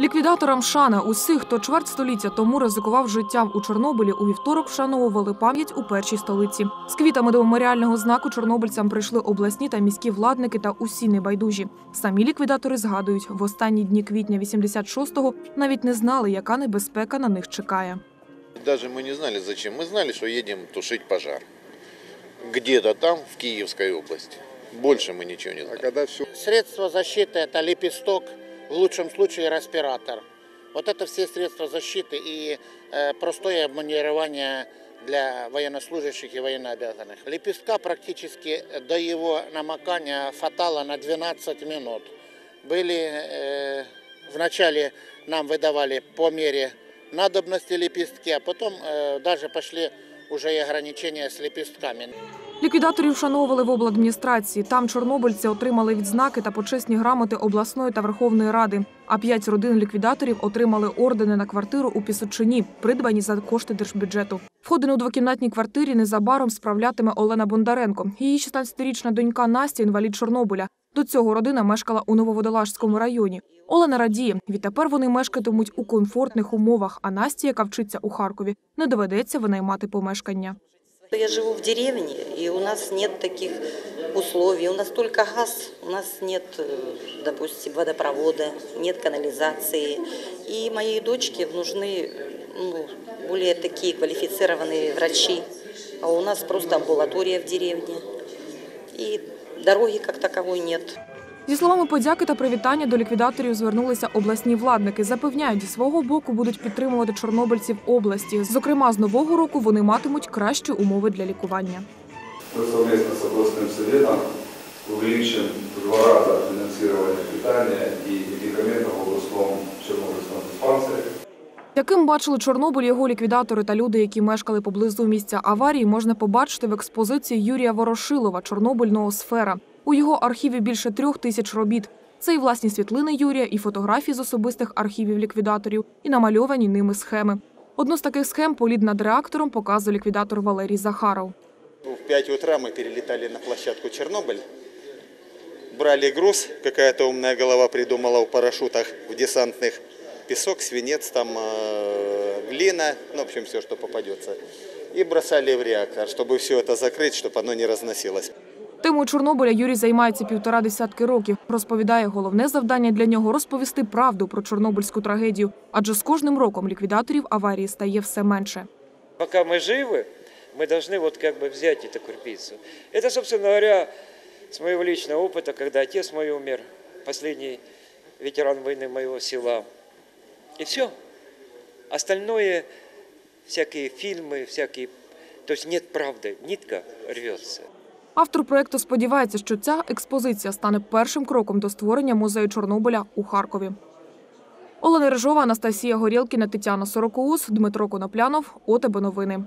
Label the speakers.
Speaker 1: Ліквідаторам шана усіх, хто чверть століття тому ризикував життям у Чорнобилі, у вівторок вшановували пам'ять у першій столиці. З квітами до меморіального знаку чорнобильцям прийшли обласні та міські владники та усі небайдужі. Самі ліквідатори згадують, в останні дні квітня 86-го навіть не знали, яка небезпека на них чекає.
Speaker 2: Даже мы не знали зачем. Мы знали, что едем тушить пожар. Где-то там, в Киевской области. Больше мы ничего не
Speaker 3: А
Speaker 2: знаем.
Speaker 3: когда все
Speaker 4: Средства защиты – это лепесток, В лучшем случае респиратор. Вот это все средства защиты и э, простое обмундирование для военнослужащих и военнообязанных. Лепестка практически до его намокания фатало на 12 минут. Были э, вначале нам выдавали по мере надобности лепестки, а потом э, даже пошли уже и ограничения с лепестками.
Speaker 1: Ліквідаторів вшановували в обладміністрації. Там чорнобильці отримали відзнаки та почесні грамоти обласної та Верховної Ради. А п'ять родин ліквідаторів отримали ордени на квартиру у Пісочині, придбані за кошти держбюджету. Входи у двокімнатній квартирі незабаром справлятиме Олена Бондаренко. Її 16-річна донька Настя інвалід Чорнобиля. До цього родина мешкала у Нововодолажському районі. Олена радіє, відтепер вони мешкатимуть у комфортних умовах. А Насті, яка вчиться у Харкові, не доведеться винаймати помешкання.
Speaker 5: Я живу в деревне, и у нас нет таких условий. У нас только газ, у нас нет, э, допустим, водопровода, нет канализации. И моей дочке нужны ну, более такие квалифицированные врачи. А у нас просто амбулатория в деревне. И дороги как такової нет.
Speaker 1: Зі словами подяки та привітання до ліквідаторів звернулися обласні владники. Запевняють, зі свого боку будуть підтримувати чорнобильців області. Зокрема, з нового року вони матимуть кращі умови для лікування.
Speaker 6: Ми совместно з обласним советом увеличимо в два рази фінансування питання і медикаментов
Speaker 1: Яким бачили Чорнобиль його ліквідатори та люди, які мешкали поблизу місця аварії, можна побачити в експозиції Юрія Ворошилова Чорнобиль ноосфера. У його архіві більше трьох тисяч робіт. Це і власні світлини Юрія, і фотографії з особистих архівів ліквідаторів, і намальовані ними схеми. Одну з таких схем політ над реактором показує ліквідатор Валерій Захаров.
Speaker 7: В 5 утра мы перелетали на площадку Чернобыль, брали груз, какая-то умная голова придумала в парашютах в десантных песок, свинец, там э, глина, ну, в общем, все, что попадется. И бросали в реактор, чтобы все это закрыть, чтобы оно не разносилось.
Speaker 1: Темою Чорнобиля Юрій займається півтора десятки років. Розповідає, головне завдання для нього розповісти правду про чорнобильську трагедію, адже з кожним роком ліквідаторів аварії стає все менше.
Speaker 8: пока мы живы, мы должны вот как бы взять эту крупицу. Это, собственно говоря, с моего личного опыта, когда отец мой умер, последний ветеран войны моего села. И все. Остальное, всякие фильмы, всякие... То есть нет правды, нитка рвется.
Speaker 1: Автор проекту сподівається, що ця експозиція стане першим кроком до створення музею Чорнобиля у Харкові. Олена Рижова, Анастасія Горілкіна, Тетяна Сорокоус, Дмитро Коноплянов. ОТБ новини.